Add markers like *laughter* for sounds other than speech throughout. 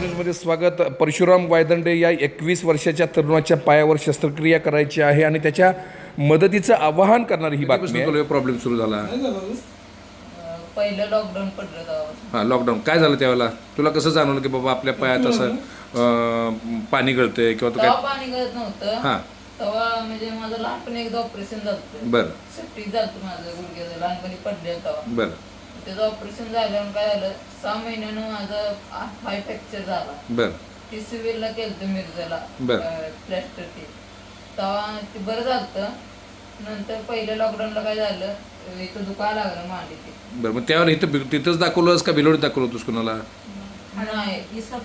न्यूजमध्ये स्वागत. परशुराम वायदंडे या एकवीस वर्षाच्या तरुणाच्या पायावर शस्त्रक्रिया करायची आहे आणि त्याच्या मदतीचं आवाहन करणारी ही बातमी आहे. प्रॉब्लेम सुरू झाला? पहिलं लॉकडाऊन पडलं तेव्हा हा लॉकडाऊन काय झालं त्यावेळेला? तुला कसं जाणवलं की बाबा आपल्या पायात असं अं, पाणी गळतंय किंवा तो तेव्हा काय पाणी गळत नव्हतं. हा. तेव्हा म्हणजे माझं लहानपणी एकदा ऑपरेशन झालं बरं. सेफ्टी झालं माझं गुडघ्याचं लहानपणी पडलेलं तेव्हा. बरं. त्याचं ऑपरेशन झाल्यावर काय झालं? सहा महिन्यानं माझं हाय फ्रॅक्चर झाला. बरं. ती सिव्हिलला केलं मिरजेला बरं. प्लॅस्टर ती तेव्हा ते बरं झालं नंतर पहिल्या लॉकडाऊनला काय झालं? इथं दुखायला लागलं मांडी ती बरं मग त्यावर इथं बि- तिथंच दाखवलंस का बिलोडीत दाखवलं होतंस कुणाला? नाही इसा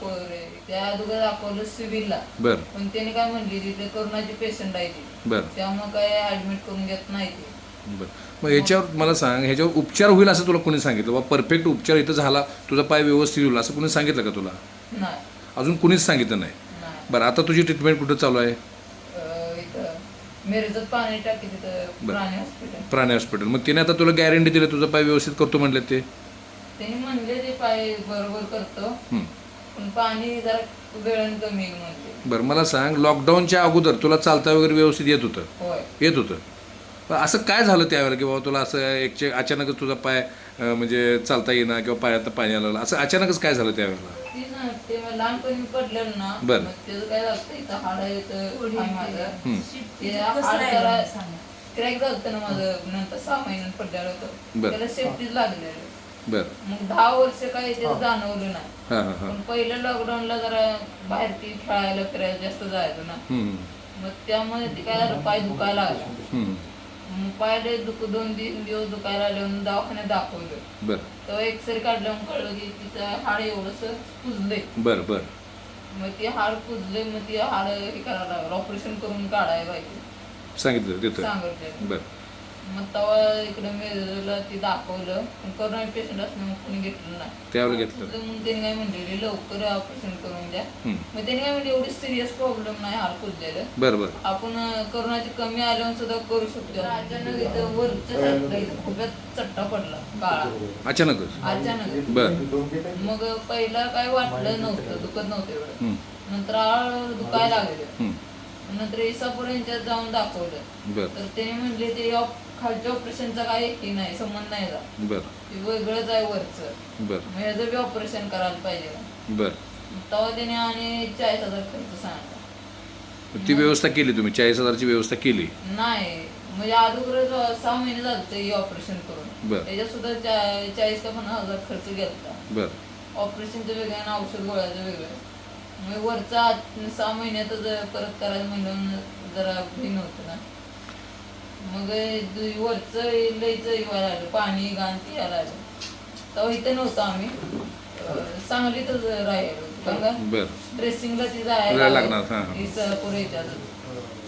पोरे त्या अगोदर दाखवलं सिव्हिलला बरं. पण त्याने काय म्हणली तिथे करोनाची पेशंट आहे ती. बरं. त्यामुळे काय ऍडमिट करून घेत नाही ती. बरं. मग याच्यावर मला सांग ह्याच्यावर उपचार होईल असं तुला कोणी सांगितलं? बाबा परफेक्ट उपचार इथं झाला तुझा पाय व्यवस्थित होईल असं कोणी सांगितलं का तुला? नाही. अजून कुणीच सांगितलं नाही? नाही. बरं आता तुझी ट्रीटमेंट कुठं चालू आहे? अं, इथं मिरजत पाणी टाकी तिथं प्राणी हॉस्पिटल प्राणी हॉस्पिटल मग तिने आता तुला गॅरंटी दिली तुझा पाय व्यवस्थित करतो म्हणले ते? त्यांनी म्हणले ते पाय बरोबर करतो. हं. पण पाणी जरा वेळानं कमी येईल म्हणते बरं मला सांग लॉकडाऊनच्या अगोदर तुला चालता वगैरे व्यवस्थित येत होतं? होय. येत होतं? असं काय झालं त्यावेळेला की बाबा तुला असं एक अचानकच तुझा पाय म्हणजे चालता येईना किंवा पायात पाणी आलं असं अचानकच काय झालं त्यावेळेला? ना ते लहानपणी पडलेलं ना बरं. मग त्याचं काय झालं इथं हाड येतं आहे माझं हं. ते हाड जरा क्रॅक झालं ना माझं नंतर सहा महिन्यात पडलेलं होतं. बरं. त्याला सेफ्टीच लागलेलं. बरं. मग दहा वर्ष काही ते जाणवलं नाही. हां हां हां. पण पहिल्या लॉकडाऊनला जरा बाहेर ती खेळायला फिरायला जास्त जायचं ना. मग त्यामुळे ते काय झालं पाय दुखायला लागला. मग पाय दुख दोन तीन दिवस दुखायला आले म्हणून दवाखान्यात दाखवलं. बरं. तेव्हा एक्सरे काढल्यावर कळलं की तिचं हाड एवढंसं कुजलंय. बरं बरं. मग ते हाड कुजले मग ते हाड हे करायला लागलं ऑपरेशन करून काढायला पाहिजे. सांगितलं तिथं सांगितलं. बरं. मग तेव्हा इकडे मेजरला ते दाखवलं पण कोरोना पेशंट असल्यामुळे कोणी घेतलं नाही. त्यावेळेला घेतलं तर मग त्यांनी काय म्हणलेले लवकर ऑपरेशन करून द्या. मग त्यांनी काय म्हणले एवढी सिरियस प्रॉब्लेम नाही हाड कुजलेलं बरं बरं. आपण कोरोनाची कमी आल्यावर सुद्धा करू शकतो. अचानक इथं वरच्या खूपच चट्टा पडला काळा. अचानकच अचानक. बरं. मग पहिला काय वाटलं नव्हतं दुखत नव्हतं एवढं. हं, नंतर हळूहळू दुखायला लागलं. हं. नंतर इसापूर यांच्यात जाऊन दाखवलं. बरं. तर त्याने म्हणले ते ऑप- खालच्या ऑपरेशनचा काही हे नाही संबंध नाही जा. बरं. ते वेगळंच आहे वरचं. बरं. मग ह्याचं बी ऑपरेशन करायला पाहिजे. बरं. तेव्हा त्याने आणि चाळीस हजार खर्च सांगितला. ती व्यवस्था केली तुम्ही? चाळीस हजारची व्यवस्था केली? नाही. म्हणजे अगोदर सहा महिने झाले हे ऑपरेशन करून. बरं. त्याच्यात सुद्धा चा- चाळीस का पन्नास हजार खर्च गेला बरं. ऑपरेशनचं वेगळं आणि औषध गोळ्याचं वेगळं. मग वरचा आत- सहा महिन्यातच परत करायचं म्हणलं जरा भिन्न होतं ना. मग वरचं लईच व्हायला लागलं. पाणी घाण ते यायला लागलं. तेव्हा इथं नव्हतं आम्ही. सांगलीतच राहिलो ड्रेसिंगला ती जायला हां, हां. इसापूर याच्यातच.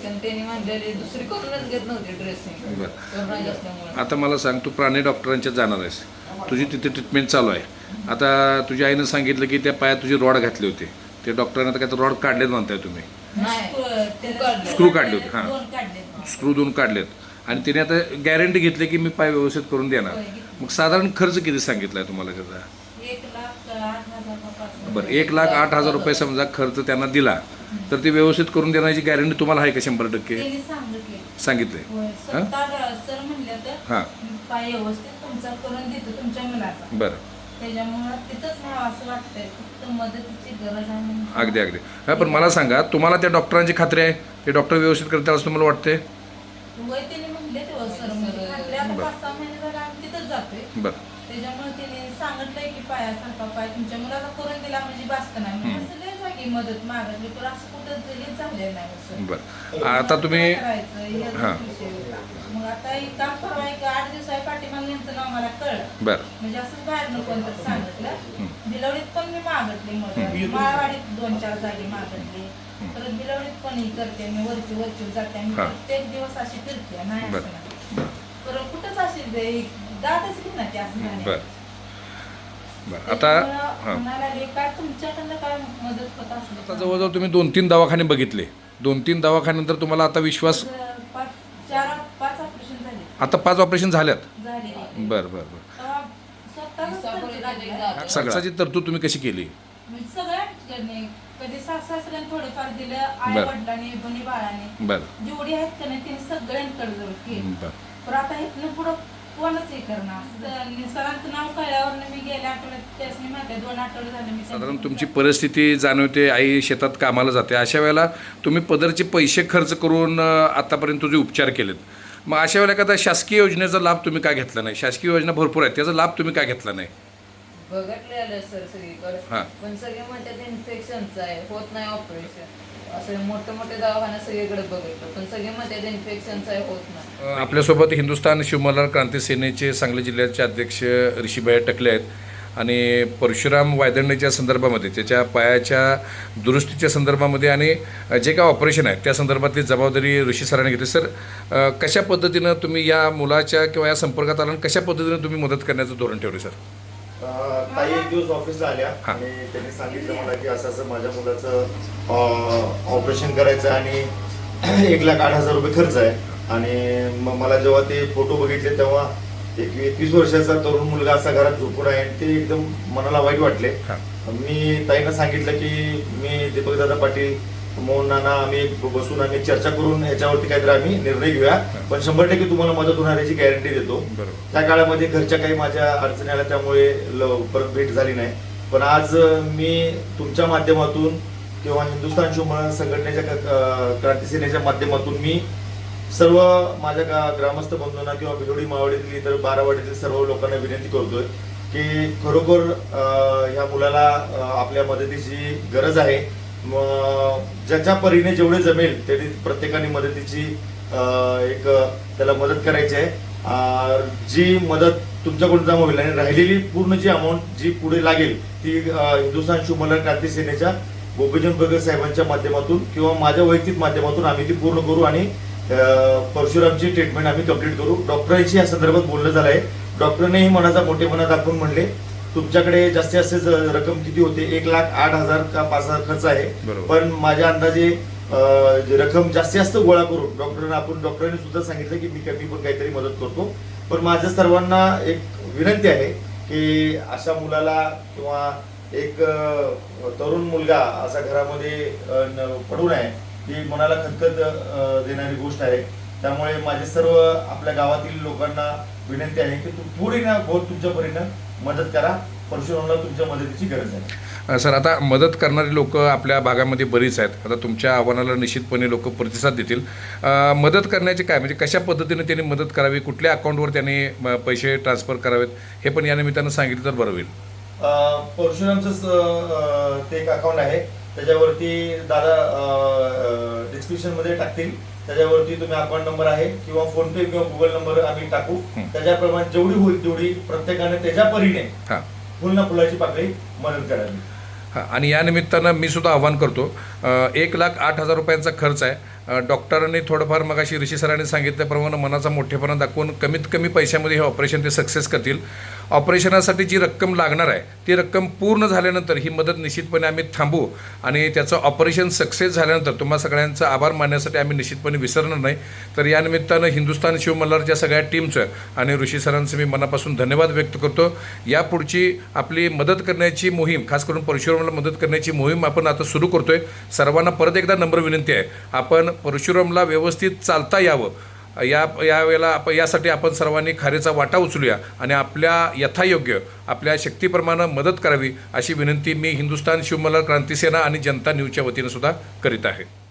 कारण त्यांनी म्हणलेली दुसरी करूनच घेत नव्हती ड्रेसिंग बरं. कोरोना असल्यामुळे आता मला सांग तू प्राणी डॉक्टरांच्यात जाणार आहेस. तुझी तिथे ट्रीटमेंट चालू आहे. आता तुझ्या आईनं सांगितलं की त्या पायात तुझी रॉड घातली होती. ते डॉक्टरांना तर काय रॉड काढलेत म्हणताय तुम्ही. नाही तू काढलं. स्क्रू काढले होते हां. स्क्रू दोन काढलेत. आणि तिने आता गॅरंटी घेतली की मी पाय व्यवस्थित करून देणार. मग साधारण खर्च किती सांगितलाय तुम्हाला त्याचा? बरं एक लाख आठ हजार रुपये समजा खर्च त्यांना दिला. तर ते व्यवस्थित करून देण्याची गॅरंटी तुम्हाला आहे का शंभर टक्के? सांगितले. हां? बरं. आहे. अगदी अगदी. हा पण मला सांगा तुम्हाला त्या डॉक्टरांची खात्री आहे? ते डॉक्टर व्यवस्थित करतात असं तुम्हाला वाटते वय त्यांनी म्हणले ते सर म्हणजे खात्री आता पाच सहा महिने झाले आम्ही तिथंच जातोय बरं. त्याच्यामुळे सांगितलंय की पायासारखा पाय तुमच्या मुलाचा करून दिला म्हणजे बास्त नाही. म्हणजे असं लय जागी मदत मागितली पण असं कुठं हेच झालेलं नाही असं. बरं. आता तुम्ही काय करायचं? हेच हां. विषय होता. मग आता एक काम परवा एक आठ दिवसा पाठीमागे यांचं नाव मला कळलं. बरं. म्हणजे असंच बाहेर कोणतं सांगितलं. बिलवडीत पण मी मागितली मदत. माळवाडीत दोन चार जागी मागितली. परत बिलवडीत पण ही करते मी वरची वरची जाते. मी हां. प्रत्येक दिवस अशी फिरते नाही बरं. कुठंच अशी दे- दातच ते असं. बरं. बरं आता त्याच्यामुळं हां. म्हणायला लागले, काय तुमच्याकडनं काय मदत होत आता जवळजवळ तुम्ही दोन तीन दवाखाने बघितले. दोन तीन दवाखान्यानंतर तुम्हाला आता विश्वास पाच चार पाच ऑपरेशन झाले. आता पाच ऑपरेशन झाल्यात? झाले बरं बरं बरं. तेव्हा स्वतःच खर्च. खर्चाची तरतूद तुम्ही कशी केली? म्हणजे सगळ्यांकडे कधी सास सासऱ्याने थोडेफार दिलं आई बरं. वडिलांनी बनी बाळाने बरं. जेवढी आहेत का नाही तिने सगळ्यांकडे जवळ केली. बरं. पण आता इथनं पुढं कोणच हे करणार? आणि सरांचं नाव कळल्यावर मी गेल्या आठवड्यात त्यासनी माहिती आहे, दोन आठवडे झाले मी साधारण तुमची परिस्थिती जाणवते आई शेतात कामाला जाते. अशा वेळेला तुम्ही पदरचे पैसे खर्च करून आतापर्यंत तुझे उपचार केलेत. मग अशा वेळेला एखादा शासकीय योजनेचा लाभ तुम्ही काय घेतला नाही? शासकीय योजना भरपूर आहेत त्याचा लाभ तुम्ही काय घेतला नाही? बघितले आलं सर सगळीकडे. हा. पण सगळे म्हणतात इन्फेक्शनचं आहे होत नाही ऑपरेशन असं मोठे मोठे दवाखाने सगळीकडे बघितलं पण सगळे मध्ये इन्फेक्शनचं होत नाही. आपल्यासोबत हिंदुस्थान शिवमल्हार क्रांती सेनेचे सांगली जिल्ह्याचे अध्यक्ष ऋषीभाई टकले आहेत. आणि परशुराम वायदंडेच्या संदर्भामध्ये त्याच्या पायाच्या दुरुस्तीच्या संदर्भामध्ये आणि जे काय ऑपरेशन आहे त्या संदर्भातली जबाबदारी ऋषी सरांनी घेतली. सर कशा पद्धतीनं तुम्ही या मुलाच्या किंवा या संपर्कात आला आणि कशा पद्धतीनं तुम्ही मदत करण्याचं धोरण ठेवलं सर? ताई एक दिवस ऑफिसला आल्या. आणि त्यांनी सांगितलं मला की असं असं माझ्या मुलाचं ऑपरेशन करायचं आहे आणि *clears throat* एक लाख आठ हजार रुपये खर्च आहे आणि मग मला जेव्हा ते फोटो बघितले तेव्हा एक एकवीस वर्षाचा तरुण मुलगा असा घरात झोपून आहे आणि ते एकदम मनाला वाईट वाटले. मी ताईंना सांगितलं की मी दीपक दादा पाटील मोहन नाना आम्ही बसून आम्ही चर्चा करून ह्याच्यावरती काहीतरी आम्ही निर्णय घेऊया. पण शंभर टक्के तुम्हाला मदत होणार याची गॅरंटी देतो. त्या काळामध्ये घरच्या काही माझ्या अडचणी आल्या त्यामुळे परत भेट झाली नाही. पण आज मी तुमच्या माध्यमातून किंवा हिंदुस्थान शिवमळा संघटनेच्या क्रांती सेनेच्या माध्यमातून मी सर्व माझ्या ग्रामस्थ बंधूंना किंवा बिलोडी मावळीतील इतर बारावाडीतील सर्व लोकांना विनंती करतोय की खरोखर ह्या मुलाला आपल्या मदतीची गरज आहे. ज्याच्या परीने जेवढे जमेल तेवढी प्रत्येकाने मदतीची एक त्याला मदत करायची आहे. जी मदत तुमच्याकडून जमा होईल आणि राहिलेली पूर्ण जी अमाऊंट जी पुढे लागेल ती हिंदुस्थान शिवमल्हार क्रांती सेनेच्या गोपीचंद बगर साहेबांच्या माध्यमातून किंवा माझ्या वैयक्तिक माध्यमातून आम्ही ती पूर्ण करू आणि परशुरामची ट्रीटमेंट आम्ही कंप्लीट करू. डॉक्टरांशी या संदर्भात बोलणं झालं आहे डॉक्टरनेही मनाचा मोठेपणा दाखवून म्हणले. तुमच्याकडे जास्तीत जास्त रक्कम किती होते? एक लाख आठ हजार का पाच हजार खर्च आहे. पण माझ्या अंदाजे रक्कम जास्तीत जास्त गोळा करून डॉक्टरांना आपण डॉक्टरांनी सुद्धा सांगितलं की मी कमी पण काहीतरी मदत करतो. पण माझ्या सर्वांना एक विनंती आहे की अशा मुलाला किंवा एक तरुण मुलगा असा घरामध्ये अ, न- पडू नये ही मनाला खतखत देणारी गोष्ट आहे. त्यामुळे माझे सर्व आपल्या गावातील लोकांना विनंती आहे की तू थोडी ना बहुत तुमच्या परीनं मदत करा. परशुरामला तुमच्या मदतीची गरज आहे. सर आता मदत करणारी लोक आपल्या भागामध्ये बरीच आहेत. आता तुमच्या आव्हानाला निश्चितपणे लोक प्रतिसाद देतील. अ, मदत करण्याचे काय? म्हणजे कशा पद्धतीने त्यांनी मदत करावी? कुठल्या अकाउंटवर त्यांनी म, पैसे ट्रान्सफर करावेत? हे पण या निमित्तानं सांगितलं तर बरं होईल. अ, परशुरामचं ते एक अकाउंट आहे. त्याच्यावरती दादा डिस्क्रिप्शनमध्ये टाकतील. त्याच्यावरती तुम्ही अकाउंट नंबर आहे किंवा फोन पे किंवा गुगल नंबर आम्ही टाकू. त्याच्याप्रमाणे जेवढी होईल तेवढी प्रत्येकाने त्याच्या परीने हां. फुल ना फुलाची पाकळी मदत करावी. आणि या निमित्तानं मी सुद्धा आव्हान करतो. एक लाख आठ हजार रुपयांचा खर्च आहे. डॉक्टरांनी थोडंफार मगाशी ऋषी सरांनी सांगितल्याप्रमाणे मनाचा मोठेपणा दाखवून कमीत कमी पैशामध्ये हे ऑपरेशन ते सक्सेस करतील. ऑपरेशनासाठी जी रक्कम लागणार आहे ती रक्कम पूर्ण झाल्यानंतर ही मदत निश्चितपणे आम्ही थांबू. आणि त्याचं ऑपरेशन सक्सेस झाल्यानंतर तुम्हा सगळ्यांचा आभार मानण्यासाठी आम्ही निश्चितपणे विसरणार नाही. तर या निमित्तानं हिंदुस्थान शिवमल्हारच्या सगळ्या टीमचं आणि ऋषी सरांचं मी मनापासून धन्यवाद व्यक्त करतो. यापुढची आपली मदत करण्याची मोहीम खास करून परशुरामला मदत करण्याची मोहीम आपण आता सुरू करतोय. सर्वांना परत एकदा नम्र विनंती आहे. आपण परशुरामला व्यवस्थित चालता यावं. या यावेळेला आप यासाठी आपण सर्वांनी खारेचा वाटा उचलूया आणि आपल्या यथायोग्य आपल्या शक्तीप्रमाणे मदत करावी अशी विनंती मी हिंदुस्थान शिवमल्हार क्रांती सेना आणि जनता न्यूजच्या वतीनं सुद्धा करीत आहे.